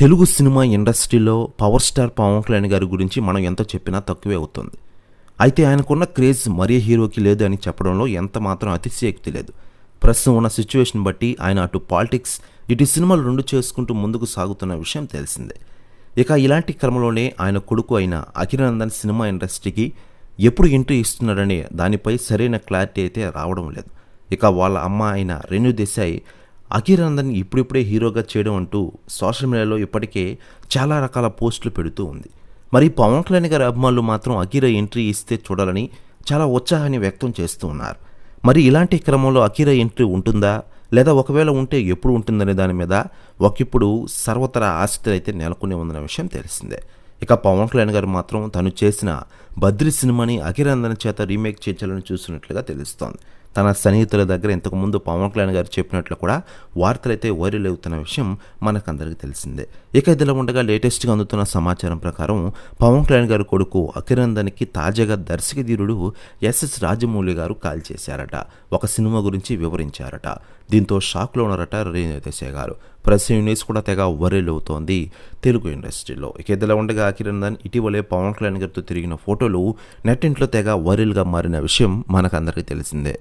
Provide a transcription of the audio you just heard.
Telugu cinema ఇండస్ట్రీలో power star Pawan Kalyan గారి గురించి మనం ఎంత చెప్పినా తక్కువే అవుతుంది. అయితే ఆయనకున్న క్రేజ్ మరే హీరోకి లేదు అని చెప్పడంలో ఎంత మాత్రం అతిశయోక్తి లేదు. ప్రస్తుతం ఉన్న సిచ్యువేషన్ బట్టి ఆయన అటు పాలిటిక్స్ ఇటు సినిమాలు రెండు చేసుకుంటూ ముందుకు సాగుతున్న విషయం తెలిసిందే. ఇక ఇలాంటి క్రమంలోనే ఆయన కొడుకు అయిన అఖిలనందన్ సినిమా ఇండస్ట్రీకి ఎప్పుడు ఎంట్రీ ఇస్తున్నాడనే దానిపై సరైన క్లారిటీ అయితే రావడం లేదు. ఇక వాళ్ళ అమ్మ అయిన రేణు దేశాయ్ అఖిరానందన్ ఇప్పుడిప్పుడే హీరోగా చేయడం అంటూ సోషల్ మీడియాలో ఇప్పటికే చాలా రకాల పోస్టులు పెడుతూ ఉంది. మరి పవన్ కళ్యాణ్ గారి అభిమానులు మాత్రం అఖీరా ఎంట్రీ ఇస్తే చూడాలని చాలా ఉత్సాహాన్ని వ్యక్తం చేస్తూ ఉన్నారు. మరి ఇలాంటి క్రమంలో అఖీరా ఎంట్రీ ఉంటుందా? లేదా ఒకవేళ ఉంటే ఎప్పుడు ఉంటుందనే దాని మీద ఒకప్పుడు సర్వతర ఆసక్తి అయితే నెలకొని ఉందన్న విషయం తెలిసిందే. ఇక పవన్ కళ్యాణ్ గారు మాత్రం తను చేసిన బద్రి సినిమాని అఖిరానందన్ చేత రీమేక్ చేయించాలని చూస్తున్నట్లుగా తెలుస్తోంది. తన సన్నిహితుల దగ్గర ఇంతకుముందు పవన్ కళ్యాణ్ గారు చెప్పినట్లు కూడా వార్తలైతే వైరల్ అవుతున్న విషయం మనకందరికీ తెలిసిందే. ఇక ఇదిలా ఉండగా లేటెస్ట్గా అందుతున్న సమాచారం ప్రకారం పవన్ కళ్యాణ్ గారి కొడుకు అఖిరందన్కి తాజాగా దర్శకధీరుడు ఎస్ఎస్ రాజమౌళి గారు కాల్ చేశారట. ఒక సినిమా గురించి వివరించారట. దీంతో షాక్లో ఉన్నారట రేణుదేశాయ్ గారు. ప్రెస్ న్యూస్ కూడా తెగ వైరల్ అవుతోంది తెలుగు ఇండస్ట్రీలో. ఇక ఇదిలా ఉండగా అఖిరందన్ ఇటీవలే పవన్ కళ్యాణ్ గారితో తిరిగిన ఫోటో హీరోలు నెట్టింట్లో తెగ వైరల్గా మారిన విషయం మనకందరికీ తెలిసిందే.